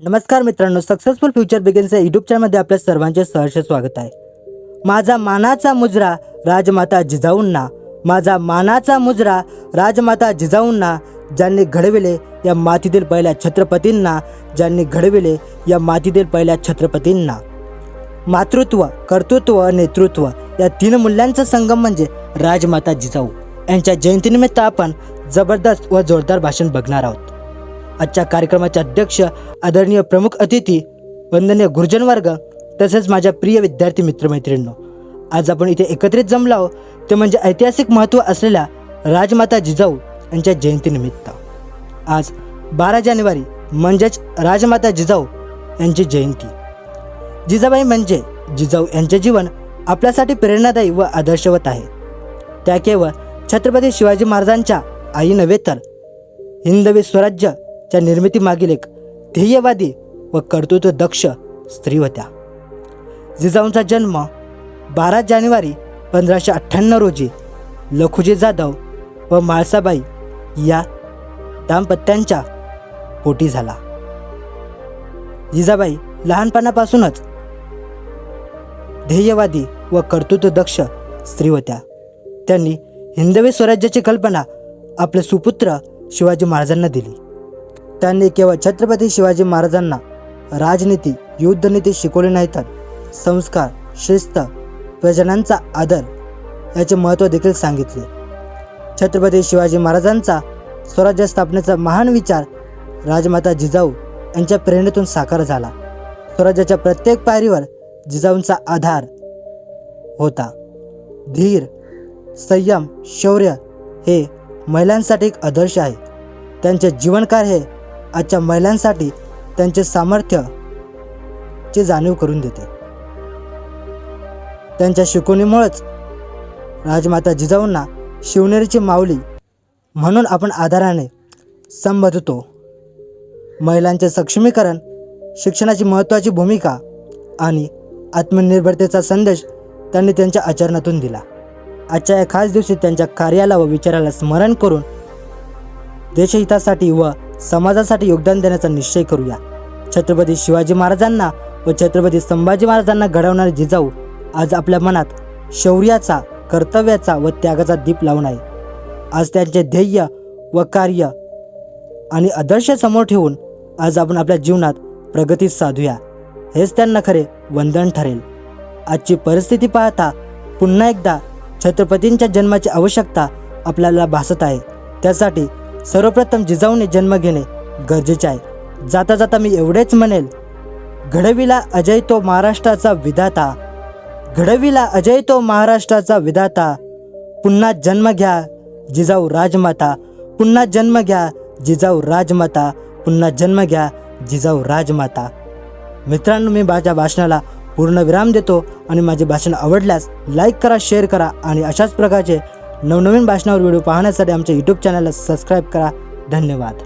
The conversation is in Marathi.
नमस्कार मित्रांनो सक्सेसफुल फ्युचर बिगिन्स या यूट्यूब चॅनलमध्ये आपल्या सर्वांचे सहर्ष स्वागत आहे. माझा मानाचा मुजरा राजमाता जिजाऊंना माझा मानाचा मुजरा राजमाता जिजाऊंना ज्यांनी घडविले या मातीतील पहिल्या छत्रपतींना ज्यांनी घडविले या मातीतील पहिल्या छत्रपतींना. मातृत्व कर्तृत्व नेतृत्व या तीन मूल्यांचा संगम म्हणजे राजमाता जिजाऊ. यांच्या जयंतीनिमित्त आपण जबरदस्त व जोरदार भाषण बघणार आहोत. आजच्या कार्यक्रमाचे अध्यक्ष आदरणीय प्रमुख अतिथी वंदनीय गुरुजनवर्ग तसेच माझ्या प्रिय विद्यार्थी मित्रमैत्रिणींनो आज आपण इथे एकत्रित जमलो आहोत. ते म्हणजे ऐतिहासिक महत्त्व असलेल्या राजमाता जिजाऊ यांच्या जयंतीनिमित्त. आज बारा जानेवारी म्हणजेच राजमाता जिजाऊ यांची जयंती. जिजाबाई म्हणजे जिजाऊ यांचे जीवन आपल्यासाठी प्रेरणादायी व आदर्शवत आहे. त्या केवळ छत्रपती शिवाजी महाराजांच्या आई नव्हे तर हिंदवी स्वराज्याच्या निर्मितीमागील एक ध्येयवादी व कर्तृत्व दक्ष स्त्री होत्या. जिजाऊंचा जन्म बारा जानेवारी पंधराशे अठ्ठ्याण्णव रोजी लखुजी जाधव व माळसाबाई या दाम्पत्यांच्या पोटी झाला. जिजाबाई लहानपणापासूनच ध्येयवादी व कर्तृत्वदक्ष स्त्री होत्या. त्यांनी हिंदवी स्वराज्याची कल्पना आपले सुपुत्र शिवाजी महाराजांना दिली. त्यांनी केवळ छत्रपती शिवाजी महाराजांना राजनीती युद्धनीती शिकवली नाही तर संस्कार शिस्त प्रजनांचा आदर याचे महत्त्व देखील सांगितले. छत्रपती शिवाजी महाराजांचा स्वराज्य स्थापनेचा महान विचार राजमाता जिजाऊ यांच्या प्रेरणेतून साकार झाला. स्वराज्याच्या प्रत्येक पायरीवर जिजाऊंचा आधार होता. धीर संयम शौर्य हे महिलांसाठी एक आदर्श आहे. त्यांचे जीवनकार हे आजच्या महिलांसाठी त्यांचे सामर्थ्य ची जाणीव करून देते. त्यांच्या शिकवणीमुळेच राजमाता जिजाऊंना शिवनेरीची माऊली म्हणून आपण आधाराने संबोधतो. महिलांचे सक्षमीकरण शिक्षणाची महत्त्वाची भूमिका आणि आत्मनिर्भरतेचा संदेश त्यांनी त्यांच्या आचरणातून दिला. आजच्या या खास दिवशी त्यांच्या कार्याला व विचाराला स्मरण करून देशहितासाठी व समाजासाठी योगदान देण्याचा निश्चय करूया. छत्रपती शिवाजी महाराजांना व छत्रपती संभाजी महाराजांना घडवणारे जिजाऊ आज आपल्या मनात शौर्याचा कर्तव्याचा व त्यागाचा दीप लावून आहे. आज त्यांचे ध्येय व कार्य आणि आदर्श समोर ठेवून आज आपण आपल्या जीवनात प्रगती साधूया. हेच त्यांना खरे वंदन ठरेल. आजची परिस्थिती पाहता पुन्हा एकदा छत्रपतींच्या जन्माची आवश्यकता आपल्याला भासत आहे. त्यासाठी सर्वप्रथम जिजाऊने जन्म घेणे गरजेचे आहे. जाता जाता मी एवढेच म्हणेल घडविला अजय तो महाराष्ट्राचा विधाता. घडविला अजय तो महाराष्ट्राचा विधाता. पुन्हा जन्म घ्या जिजाऊ राजमाता. पुन्हा जन्म घ्या जिजाऊ राजमाता. पुन्हा जन्म घ्या जिजाऊ राजमाता. मित्रांनो मी माझ्या भाषणाला पूर्ण विराम देतो आणि माझे भाषण आवडल्यास लाईक करा शेअर करा आणि अशाच प्रकारचे नवनवीन भाषणावर व्हिडिओ पाहण्यासाठी आमच्या यूट्यूब चॅनलला सबस्क्राईब करा. धन्यवाद.